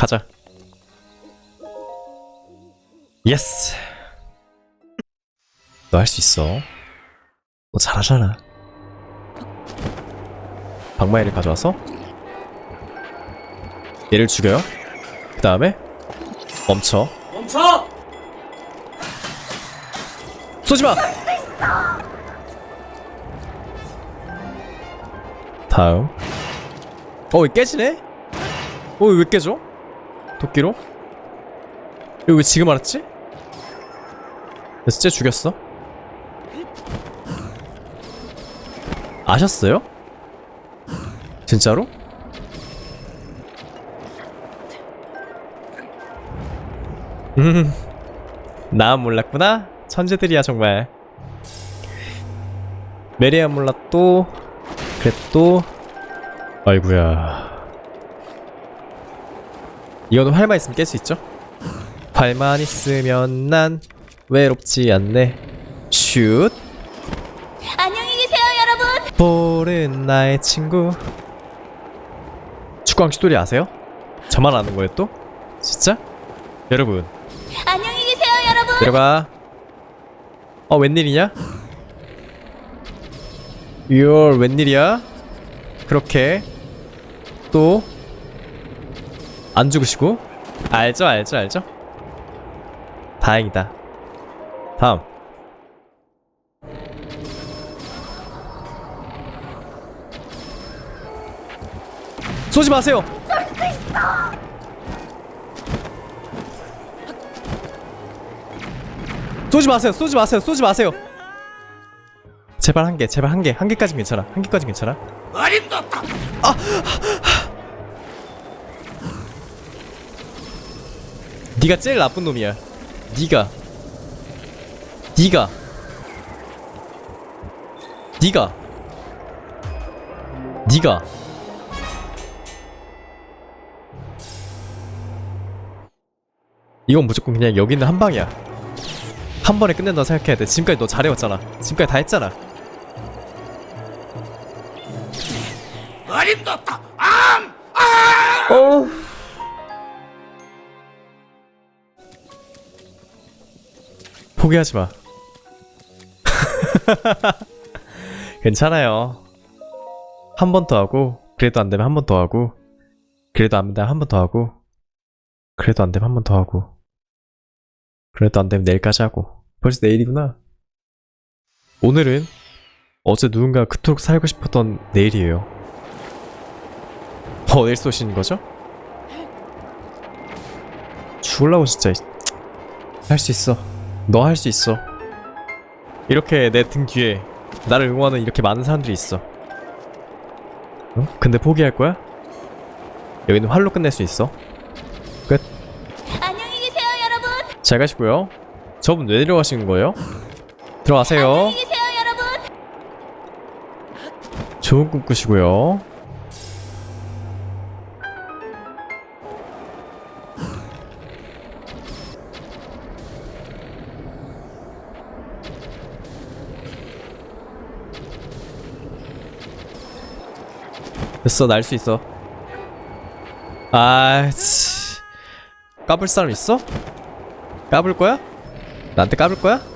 가자. 예스. 너 할 수 있어. 너 잘하잖아. 방마이를 가져와서 얘를 죽여요. 그 다음에 멈춰. 멈춰! 쏘지 마. 다음. 어, 이거 깨지네? 어, 왜 깨져? 도끼로? 이거 왜 지금 알았지? 쟤 죽였어? 아셨어요? 진짜로? 음, 난 몰랐구나. 천재들이야 정말. 메리안 몰랐도, 그랬도, 아이구야. 이거는 활만 있으면 깰 수 있죠? 활만 있으면 난 외롭지 않네. 슛. 안녕히 계세요, 여러분. 볼은 나의 친구. 축구왕 슈토리 아세요? 저만 아는 거예요 또? 진짜? 여러분 안녕히 계세요, 여러분. 내려가. 어 웬일이냐? 이얼 웬일이야? 그렇게 또 안 죽으시고 알죠 알죠 알죠? 다행이다. 다음. 쏘지 마세요. 쏘지 마세요. 쏘지 마세요. 쏘지 마세요. 제발 한 개. 제발 한 개. 한 개까지 괜찮아. 한 개까지 괜찮아. 어림도 없다! 네가 제일 나쁜 놈이야. 네가. 네가. 네가. 네가. 이건 무조건 그냥 여기 있는 한 방이야. 한 번에 끝낸다고 생각해야 돼. 지금까지 너 잘해왔잖아. 지금까지 다 했잖아. 어림도 없다! 암! 어. 포기하지 마. 괜찮아요. 한 번 더 하고, 그래도 안 되면 한 번 더 하고, 그래도 안 되면 한 번 더 하고, 그래도 안 되면 한 번 더 하고, 그래도 안 되면 내일까지 하고. 벌써 내일이구나. 오늘은 어제 누군가 그토록 살고 싶었던 내일이에요. 어딜 쏘시는 거죠? 죽을라고 진짜 할 수 있어 너 할 수 있어 이렇게 내 등 뒤에 나를 응원하는 이렇게 많은 사람들이 있어 어? 근데 포기할 거야? 여기는 활로 끝낼 수 있어 안녕히 계세요, 여러분. 잘 가시고요 저분 왜 내려가시는 거예요? 들어가세요 안녕히 계세요, 여러분. 좋은 꿈 꾸시고요 됐어 날 수 있어 아치 까불 사람 있어? 까불 거야? 나한테 까불 거야?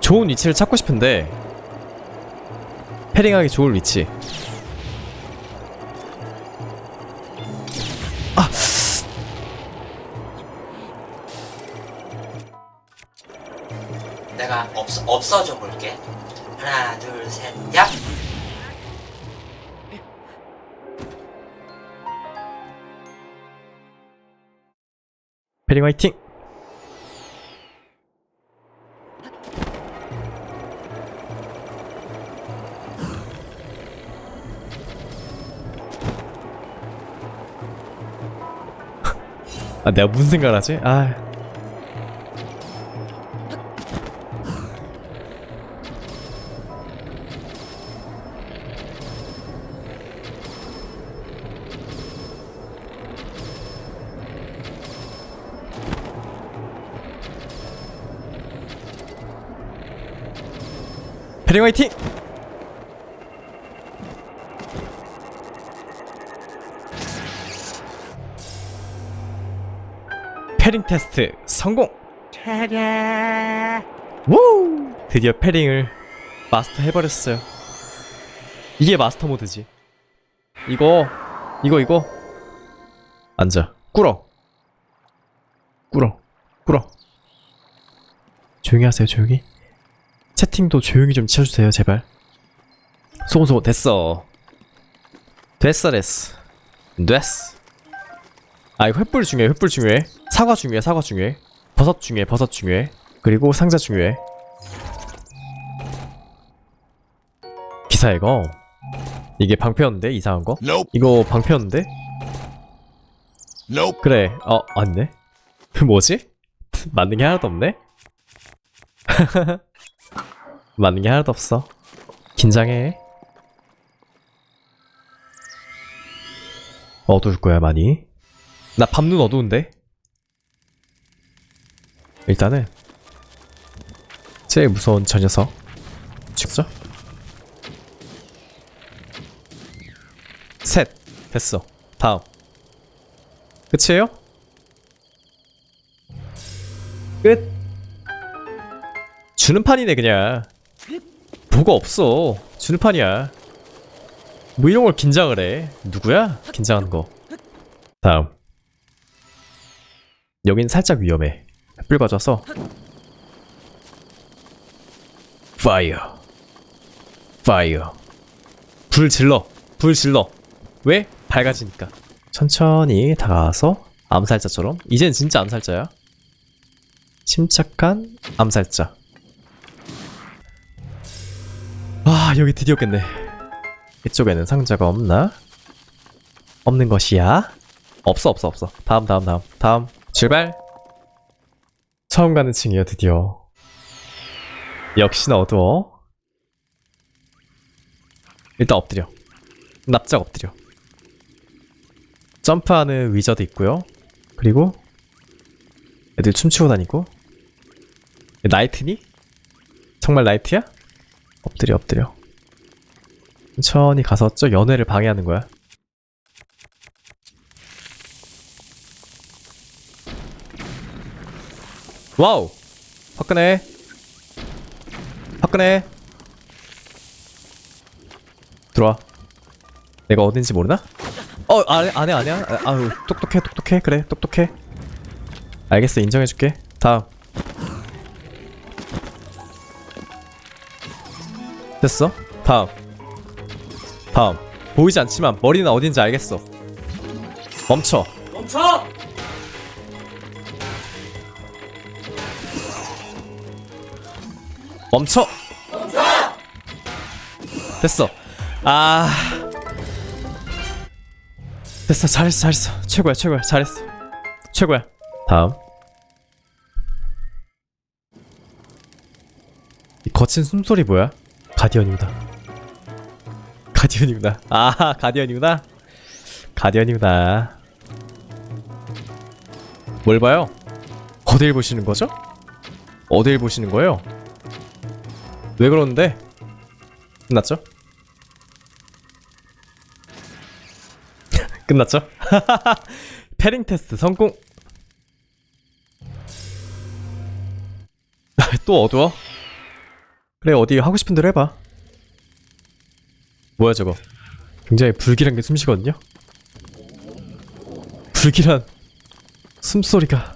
좋은 위치를 찾고 싶은데 패링하기 좋을 위치 없, 없어져 볼게. 하나, 둘, 셋, 야! 패링 화이팅! 아 내가 무슨 생각을 하지? 아 패링 화이팅! 패링 테스트 성공! 우! 드디어 패링을 마스터 해버렸어요. 이게 마스터 모드지. 이거, 이거, 이거. 앉아. 꿇어. 꿇어. 꿇어. 조용히 하세요, 조용히. 채팅도 조용히 좀 치워주세요, 제발. 소소 됐어. 됐어, 됐어. 됐어. 아, 이거 횃불 중요해, 횃불 중요해. 사과 중요해, 사과 중요해. 버섯 중요해, 버섯 중요해. 그리고 상자 중요해. 기사 이거. 이게 방패였는데, 이상한 거? Nope. 이거 방패였는데? Nope. 그래, 어, 아니네. 뭐지? 맞는 게 하나도 없네? 맞는 게 하나도 없어. 긴장해. 어두울 거야, 많이. 나 밤눈 어두운데? 일단은, 제일 무서운 저 녀석. 죽죠? 셋. 됐어. 다음. 끝이에요? 끝. 주는 판이네 그냥. 뭐가 없어. 주는 판이야. 뭐 이런 걸 긴장을 해. 누구야? 긴장하는 거. 다음. 여긴 살짝 위험해. 햇불 가져와서. 파이어. 파이어. 불 질러. 불 질러. 왜? 밝아지니까. 천천히 다가와서 암살자처럼 이젠 진짜 암살자야 침착한 암살자 아 여기 드디어 깼네 이쪽에는 상자가 없나? 없는 것이야? 없어 없어 없어 다음 다음 다음 다음 출발 처음 가는 층이야 드디어 역시나 어두워 일단 엎드려 납작 엎드려 점프하는 위저드 있고요. 그리고 애들 춤추고 다니고 나이트니? 정말 나이트야? 엎드려 엎드려 천천히 가서 저 연애를 방해하는 거야? 와우! 화끈해. 화끈해. 들어와. 내가 어딘지 모르나? 어 안해 안해 안해 아유 똑똑해 똑똑해. 그래 똑똑해. 알겠어 인정해줄게. 다음. 됐어? 다음 다음. 보이지 않지만 머리는 어딘지 알겠어. 멈춰. 멈춰! 멈춰! 됐어. 아. 됐어. 잘했어. 잘했어. 최고야 최고야. 잘했어. 최고야. 다음. 이 거친 숨소리 뭐야? 가디언이구나 가디언이구나 아 가디언이구나 가디언이구나 뭘 봐요 어딜 보시는 거죠 어딜 보시는 거예요 왜 그러는데 끝났죠 끝났죠? 패링 테스트 성공. 또 어두워? 그래 어디 하고 싶은 대로 해봐. 뭐야 저거? 굉장히 불길한 게 숨쉬거든요. 불길한 숨소리가.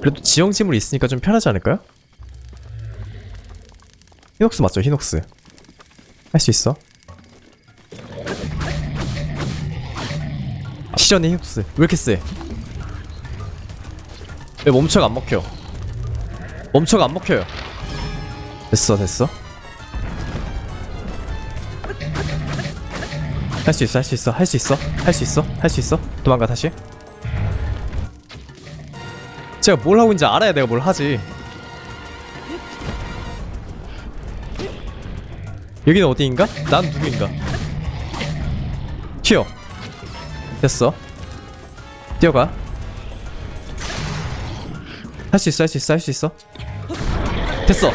그래도 지형지물이 있으니까 좀 편하지 않을까요? 히녹스 맞죠? 히녹스. 할 수 있어. 시전의 히녹스 왜 이렇게 세? 왜 멈춰가 안 먹혀? 멈춰가 안 먹혀요. 됐어 됐어. 할 수 있어 할 수 있어 할 수 있어 할 수 있어 할 수 있어 도망가 다시. 제가 뭘 하고 있는지 알아야 내가 뭘 하지. 여기는 어디인가? 난 누구인가? 튀어. 됐어. 뛰어가. 할 수 있어, 할 수 있어, 할 수 있어. 됐어.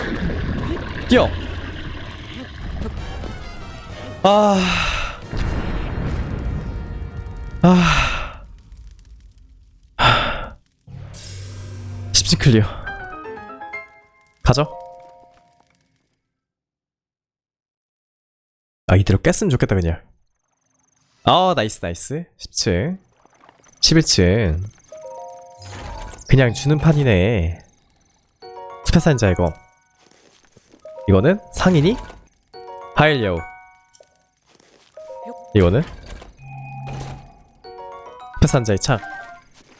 뛰어. 아. 아. 하. 10진 클리어. 가죠. 아, 이대로 깼으면 좋겠다, 그냥. 아, 나이스, 나이스. 10층. 11층. 그냥 주는 판이네. 스페산자 이거. 이거는 상인이 하일여우. 이거는 스페산자의 창.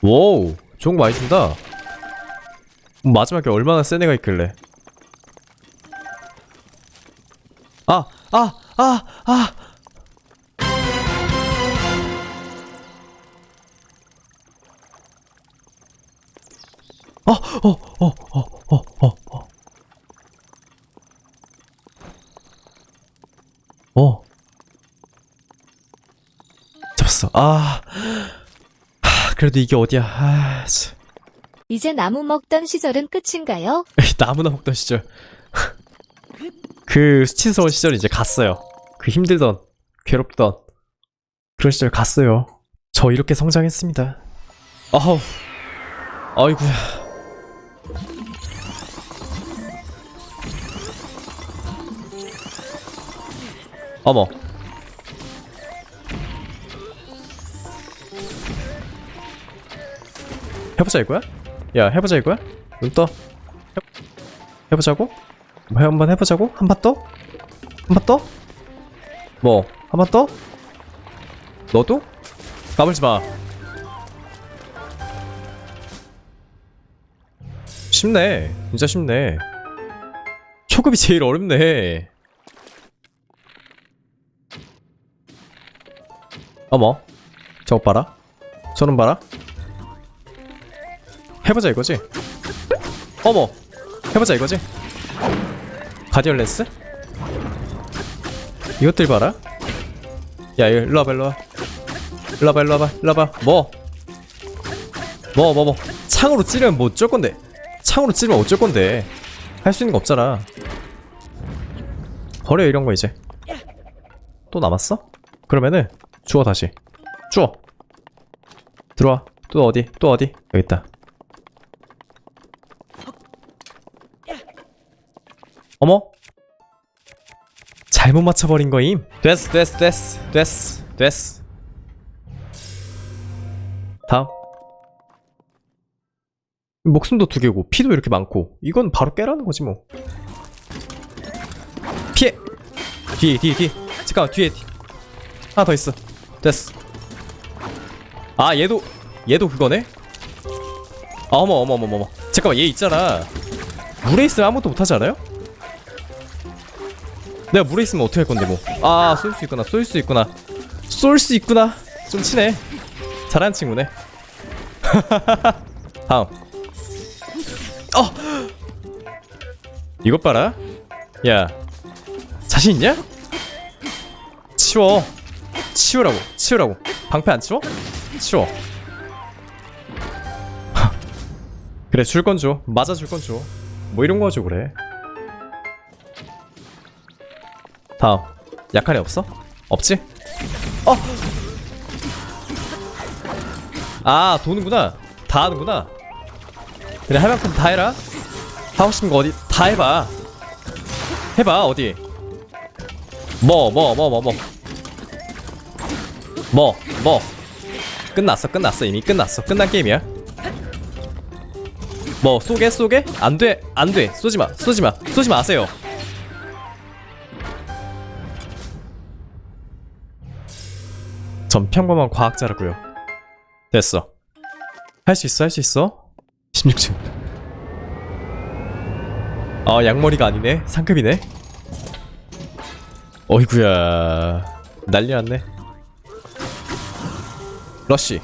와우, 좋은 거 많이 준다. 마지막에 얼마나 센 애가 있길래. 아, 아, 아, 아. 어, 어, 어, 어, 어. 어. 잡았어. 아. 하, 그래도 이게 어디야. 아, 참. 이제 나무 먹던 시절은 끝인가요? 나무나 먹던 시절. 그 수치스러운 시절 이제 갔어요. 그 힘들던, 괴롭던 그런 시절 갔어요. 저 이렇게 성장했습니다. 아우, 아이구야. 어머. 해보자 이거야? 야 해보자 이거야? 눈 떠. 해보자고? 뭐 한번 해보자고? 한번 더? 한번 더? 뭐? 한번 더? 너도? 까불지 마. 쉽네. 진짜 쉽네. 초급이 제일 어렵네. 어머. 저거 봐라. 저는 봐라. 해보자 이거지? 어머. 해보자 이거지? 가디언 렌스? 이것들 봐라. 야 일로 와봐 일로 와. 일로 와봐 일로 와봐 일로 와봐. 뭐? 뭐뭐 뭐? 창으로 찌르면 뭐 어쩔 건데? 창으로 찌르면 어쩔 건데? 할 수 있는 거 없잖아. 버려 이런 거 이제. 또 남았어? 그러면은 주워 다시. 주워. 들어와. 또 어디? 또 어디? 여기 있다 어머? 잘못 맞춰버린 거임? 됐어 됐어 됐어 됐어 됐어. 다음. 목숨도 두 개고 피도 이렇게 많고. 이건 바로 깨라는 거지 뭐. 피해! 뒤에 뒤에 뒤에. 잠깐만 뒤에 뒤에. 하나 더 있어. 됐어. 아 얘도 얘도 그거네? 아 어머 어머 어머 어머. 잠깐만 얘 있잖아. 물에 있으면 아무것도 못하지 않아요? 내가 물에 있으면 어떻게 할 건데 뭐. 아, 쏠 수 있구나. 쏠 수 있구나. 쏠 수 있구나. 좀 치네. 잘하는 친구네. 다음. 어! 이것 봐라. 야. 자신 있냐? 치워. 치우라고. 치우라고. 방패 안 치워? 치워. 그래, 줄 건 줘. 맞아 줄 건 줘. 뭐 이런 거 가지고 그래. 다음. 애 없어? 없지? 어! 아 도는구나. 다 하는구나. 그래 할 만큼 다 해라. 하고 싶은 거 어디 다 해봐. 해봐 어디. 뭐 뭐 뭐 뭐 뭐. 뭐 뭐. 끝났어 끝났어 이미 끝났어. 끝난 게임이야. 뭐 쏘게 쏘게? 안돼 안돼. 쏘지마 쏘지마 쏘지 마세요 전 평범한 과학자라고요. 됐어. 할 수 있어, 할 수 있어. 16층. 아, 양머리가 아니네. 상급이네. 어이구야. 난리 났네. 러쉬.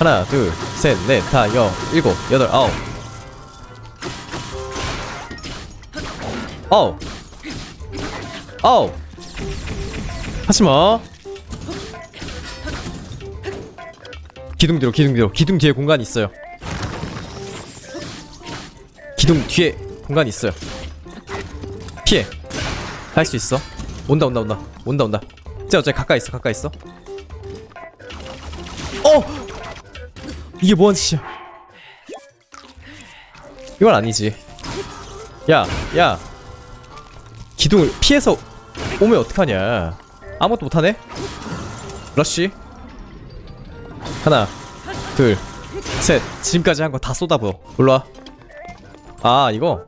하나, 둘, 셋, 넷, 다, 여, 일곱, 여덟, 아홉. 아홉. 아홉. 하지마. 기둥 뒤로 기둥 뒤로. 기둥 뒤에 공간이 있어요. 기둥 뒤에 공간이 있어요. 피해. 할 수 있어. 온다 온다 온다. 온다 온다. 쟤 어차피 가까이 있어 가까이 있어? 어! 이게 뭐한 짓이야? 이건 아니지. 야야. 기둥을 피해서 오면 어떡하냐? 아무것도 못하네? 러쉬 하나 둘셋 지금까지 한 거 다 쏟아부어 올라와 아 이거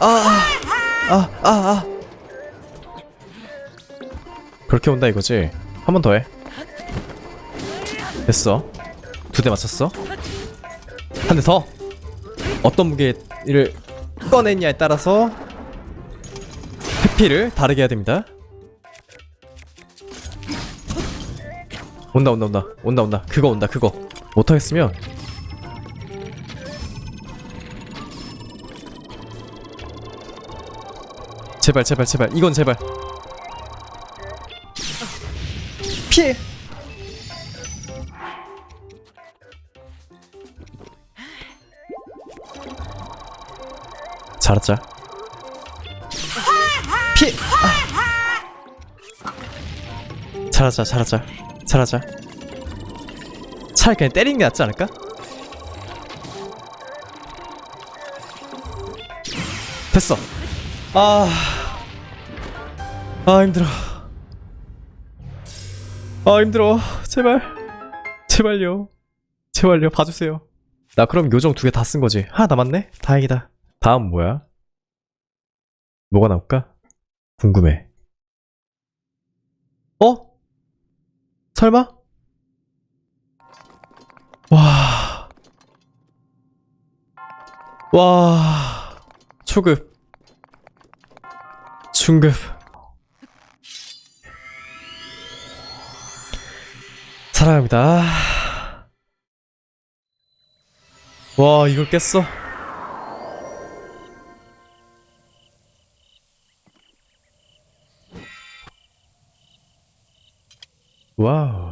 아, 아, 아. 그렇게 온다 이거지? 한 번 더 해. 됐어. 두 대 맞췄어. 한 대 더. 어떤 무게를 꺼냈냐에 따라서 회피를 다르게 해야 됩니다. 온다 온다 온다. 온다 온다. 그거 온다 그거. 못하겠으면. 제발 제발 제발. 이건 제발. 피해 잘했자. 피해 아. 잘하자 잘하자 잘하자. 차라리 그냥 때리는 게 낫지 않을까? 됐어. 아 아 힘들어. 아 힘들어. 제발. 제발요. 제발요. 봐주세요. 나 그럼 요정 두 개 다 쓴 거지. 하나 남았네? 다행이다. 다음 뭐야? 뭐가 나올까? 궁금해 어 설마 와 와, 초급, 중급. 사랑합니다. 와, 이걸 깼어? 와우.